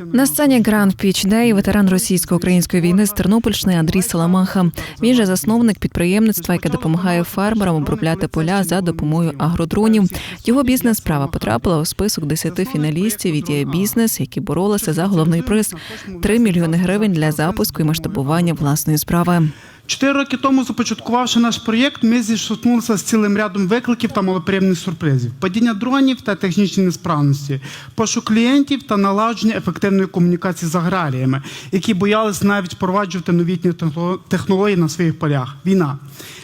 На сцені Grand Pitch Day ветеран російсько-української війни з Тернопільщини Андрій Саламаха. Він же засновник підприємництва, яке допомагає фермерам обробляти поля за допомогою агродронів. Його бізнес-справа потрапила у список 10 фіналістів від «Дія бізнес, які боролися за головний приз 3 мільйони гривень для запуску і масштабування власної справи. Чотири роки тому, започаткувавши наш проєкт, ми зіштовхнулися з цілим рядом викликів та малоприємних сюрпризів: падіння дронів та технічні несправності, пошук клієнтів та налагодження ефективної комунікації з аграріями, які боялися навіть впроваджувати новітні техно- технології на своїх полях. Війна.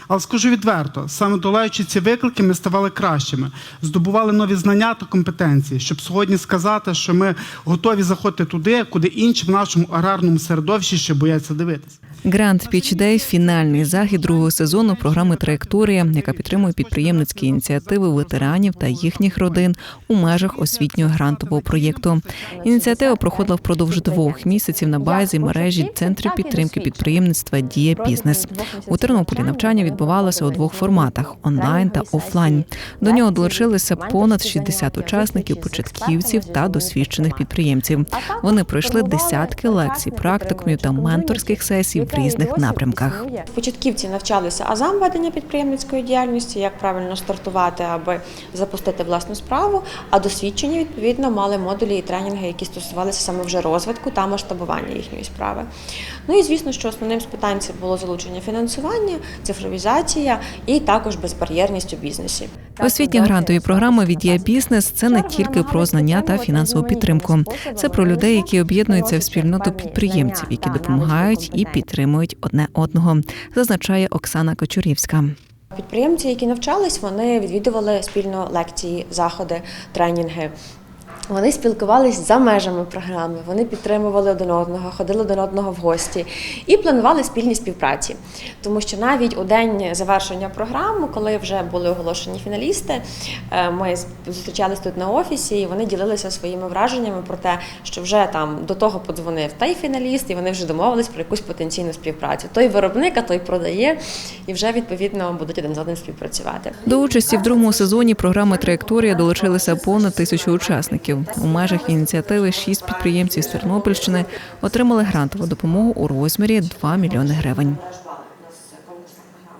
Але скажу відверто, саме долаючи ці виклики, ми ставали кращими, здобували нові знання та компетенції, щоб сьогодні сказати, що ми готові заходити туди, куди інші в нашому аграрному середовищі ще бояться дивитися. Grand Day – фінальний захід другого сезону програми Траєкторія, яка підтримує підприємницькі ініціативи ветеранів та їхніх родин у межах освітнього грантового проєкту. Ініціатива проходила впродовж двох місяців на базі мережі центрів підтримки підприємництва Дія Бізнес. У Тернополі навчання відбувалося у двох форматах онлайн та офлайн. До нього долучилися понад 60 учасників, початківців та досвідчених підприємців. Вони пройшли десятки лекцій, практикумів та менторських сесій в різних напрямках. Початківці навчалися азам ведення підприємницької діяльності, як правильно стартувати, аби запустити власну справу. А досвідчені відповідно мали модулі і тренінги, які стосувалися саме вже розвитку та масштабування їхньої справи. Ну і звісно, що основним з питань це було залучення фінансування, цифровізація і також безбар'єрність у бізнесі. Освітні грантові програми від «Я Бізнес це не тільки про знання та фінансову підтримку. Це про людей, які об'єднуються в спільноту підприємців, які допомагають і підтримують одне одного, зазначає Оксана Кочурівська. Підприємці, які навчались, вони відвідували спільно лекції, заходи, тренінги. Вони спілкувалися за межами програми, вони підтримували один одного, ходили один одного в гості і планували спільні співпраці. Тому що навіть у день завершення програми, коли вже були оголошені фіналісти, е, ми зустрічалися тут на офісі, і вони ділилися своїми враженнями про те, що вже там до того подзвонив той фіналіст, і вони вже домовились про якусь потенційну співпрацю. Той виробник, а той продає, і вже відповідно будуть один з одним співпрацювати. До участі в другому сезоні програми Траєкторія долучилися понад тисячу учасників. У межах ініціативи шість підприємців з Тернопільщини отримали грантову допомогу у розмірі 2 мільйони гривень.